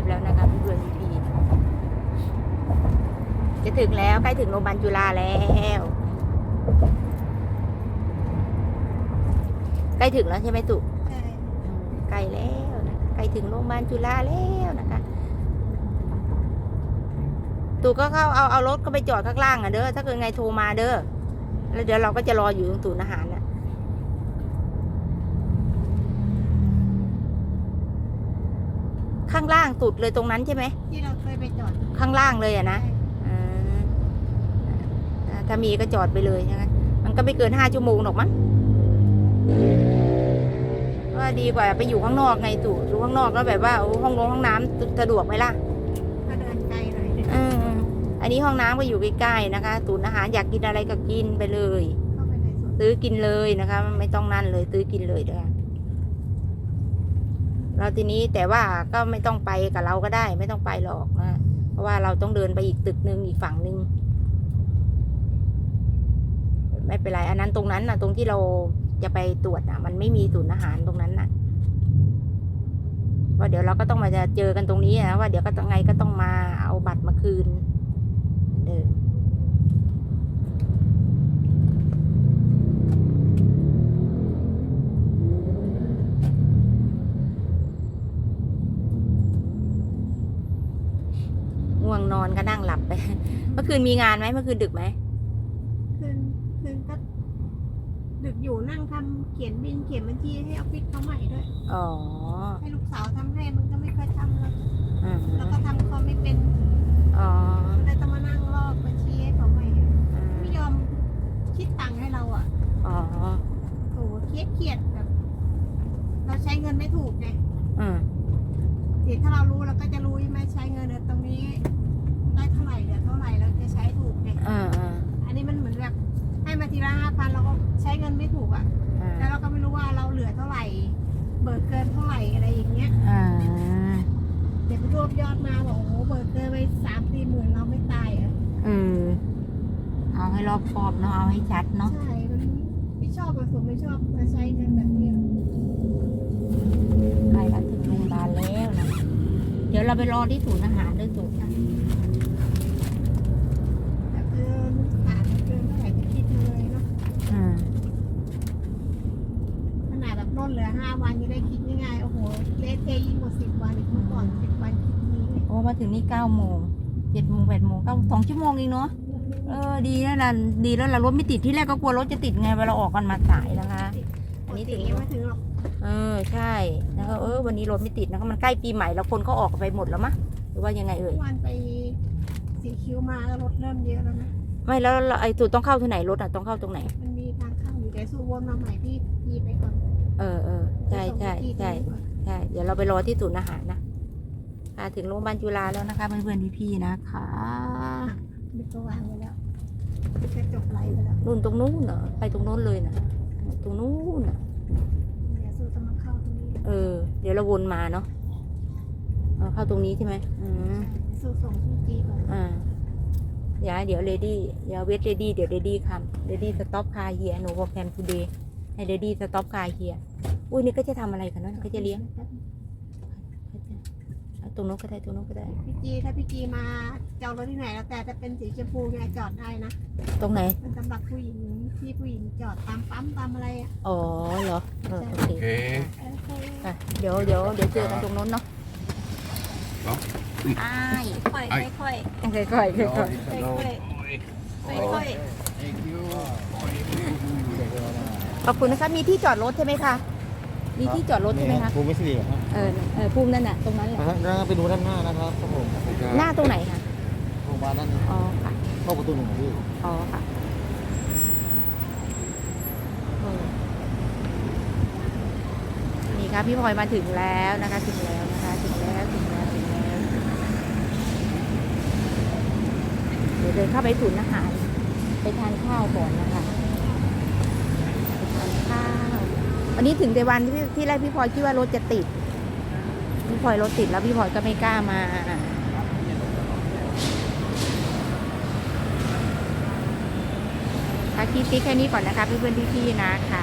พแล้วนะคะเพื่อนพี่จะถึงแล้วใกล้ถึงโรงพยาบาลจุฬาแล้วใกล้ถึงแล้วใช่ไหมตุใช่ใกล้แล้วนะใกล้ถึงโรงพยาบาลจุฬาแล้วนะคะ ตู่ก็เข้าเอาเอารถก็ไปจอดข้างล่างอะเด้อ ถ้าเกิดไงโทรมาเด้อ แล้วเดี๋ยวเราก็จะรออยู่ตรงศูนย์อาหารนะ ข้างล่างสุดเลยตรงนั้นใช่ไหมที่เราเคยไปจอดข้างล่างเลยอะนะอ่าอ่าถ้ามีก็จอดไปเลยใช่ไหมมันก็ไม่เกินห้าชั่วโมงหรอกมั้งว่าดีกว่าไปอยู่ข้างนอกไงตู่อยู่ข้างนอกแล้วแบบว่าโอ้ห้องนงห้องน้ำสะดวกไหมล่ะก็เดินไกลหน่อยเอออันนี้ห้องน้ำก็อยู่ใกล้ๆนะคะศูนย์อาหารอยากกินอะไรก็กินไปเลยเข้าไปในสวนซื้อกินเลยนะคะ ไม่ต้องนั่นเลยซื้อกินเลยเด้อ เราทีนี้แต่ว่าก็ไม่ต้องไปกับเราก็ได้ ไม่ต้องไปหรอกนะเพราะว่าเราต้องเดินไปอีกตึกหนึ่งอีกฝั่งหนึ่งไม่เป็นไรอันนั้นตรงนั้นนะตรงที่เราจะไปตรวจนะมันไม่มีศูนย์อาหารตรงนั้นนะว่าเดี๋ยวเราก็ต้องมาจะเจอกันตรงนี้นะว่าเดี๋ยวก็ต้องไงก็ต้องมาเอาบัตรมาคืนเออ ง่วงนอนก็นั่งหลับไป เมื่อคืนมีงานไหมเมื่อคืนดึกไหมคืนคืนก็ดึกอยู่นั่งทำเขียนบินเขียนบัญชีให้ออฟฟิศเขาใหม่ด้วย อ๋อให้ลูกสาวทำให้มันก็ไม่ค่อยทำแล้วอืมแล้วก็ทำคอมไม่เป็นอ๋อก็เลยต้องมานั่งลอกบัญชีให้เขาใหม่ไม่ยอมคิดตังค์ให้เราอะอ๋อโหเครียดเครียดแบบเราใช้เงินไม่ถูกไงอืม เดี๋ยวถ้าเรารู้เราก็จะรู้ใช่ไหมใช้เงินเดือนตรงนี้ ทีละห้าพันเราก็ใช้เงินไม่ถูกอะอ่าแล้วเราก็ไม่รู้ว่าเราเหลือเท่าไหร่ เบิกเกินเท่าไหร่อะไรอย่างเงี้ยอ่าเดี๋ยวไปรวบยอดมาบอกโอ้โหเบิกเกินไปสามสี่หมื่นเราไม่ตายเหรอะอืมเอาให้รอบคอบเนาะเอาให้ชัดเนาะใช่มันไม่ชอบผสมไม่ชอบมาใช้เงินแบบนี้ใกล้ละถึงโรงพยาบาลแล้วนะเดี๋ยวเราไปรอที่ศูนย์อาหารด้วยสูแบบเกินขาดเกินเท่าไหร่จะคิดเลยเนาะ อ่า ขนาดแบบลด เหลือห้าวันยังได้คิดง่ายๆโอ้โหเลทเทยิ่งกว่าสิบวันอีกเมื่อก่อนสิบวันคิดนี้เลยโอ้มาถึงนี่เก้าโมงเจ็ดโมงแปดโมงเก้าสองชั่วโมงเองเนาะเออดีแล้วล่ะดีแล้วล่ะรถไม่ติดที่แรกก็กลัวรถจะติดไงเวลาออกกันมาสายนะคะ อันนี้ถึงยังไม่ถึงหรอกเออใช่นะคะเออวันนี้รถไม่ติดนะคะมันใกล้ปีใหม่แล้วคนก็ออกไปหมดแล้วมะหรือว่ายังไงเอ่ยเมื่อวันไปสีคิ้วมาแล้วรถเริ่มเยอะแล้วนะไม่แล้วแล้วไอ้ตูต้องเข้าที่ไหนรถอะต้องเข้าตรงไหนมันมีทางเข้าอยู่แต่สู้วนมาใหม่พี่พี่ไปก่อน เออเออใช่ใช่ไปส่งพี่ใช่ที่นู่นก่อนใช่เดี๋ยวเราไปรอที่ศูนย์อาหารนะค่ะถึงโรงพยาบาลจุฬาแล้วนะคะเพื่อนๆพี่ๆนะคะบิ๊กก็วางไว้แล้วกระจกไหลไปแล้วนู่นตรงนู้นเหรอไปตรงโน้นเลยนะตรงนู้นน่ะเดี๋ยวสู้จะมาเข้าตรงนี้เออ เดี๋ยวเราวนมาเนาะเอาเข้าตรงนี้ใช่ไหมอืมสู้ส่งพี่จีก่อนอ่าเดี๋ยวเดี๋ยวเลดี้เดี๋ยวเวทเลดี้เดี๋ยวเลดี้คำเลดี้สต็อปคาเฮียโนโวแคมทูเดย์ ให้เลดี้สต็อปคาเฮียอุ้ยนี่ก็จะทำอะไรกันเนาะก็จะเลี้ยงเอาตรงโน้นก็ได้ตรงโน้นก็ได้ พี่จีถ้าพี่จีมาจองรถที่ไหนแล้วแต่จะเป็นสีชมพูไงจอดได้นะ ตรงไหนเป็นสำหรับผู้หญิงที่ผู้หญิงจอดตามปั๊มตามอะไรอะอ๋อเหรอเออโอเคโอเคเออเคยอะเดี๋ยวเดี๋ยวเดี๋ยวเจอกันตรงโน้นเนาะเนาะอ้ายค่อยไอ้ค่อยค่อยๆค่อยๆค่อยค่อยค่อยค่อยค่อย ๆ ขอบคุณนะคะ มีที่จอดรถใช่ไหมคะ มีที่จอดรถใช่ไหมคะภูมิสิริครับเออเออภูมินั่นน่ะตรงนั้นแหละนะฮะไปดูด้านหน้านะครับครับผมหน้าตรงไหนคะโรงพยาบาลด้านอ๋อค่ะเข้าประตูหนึ่งพี่อ๋อค่ะเออนี่ค่ะพี่พลอยมาถึงแล้วนะคะถึงแล้วนะคะถึงแล้วถึงแล้วถึงแล้วเดี๋ยวเดินเข้าไปศูนย์อาหารไปทานข้าวก่อนนะคะไปทานข้าว วันนี้ถึงในวันที่ที่แรกพี่พลอยคิดว่ารถจะติด พี่พลอยรถติดแล้วพี่พลอยก็ไม่กล้ามา ค่ะคลิปนี้แค่นี้ก่อนนะคะเพื่อนๆพี่ๆนะคะ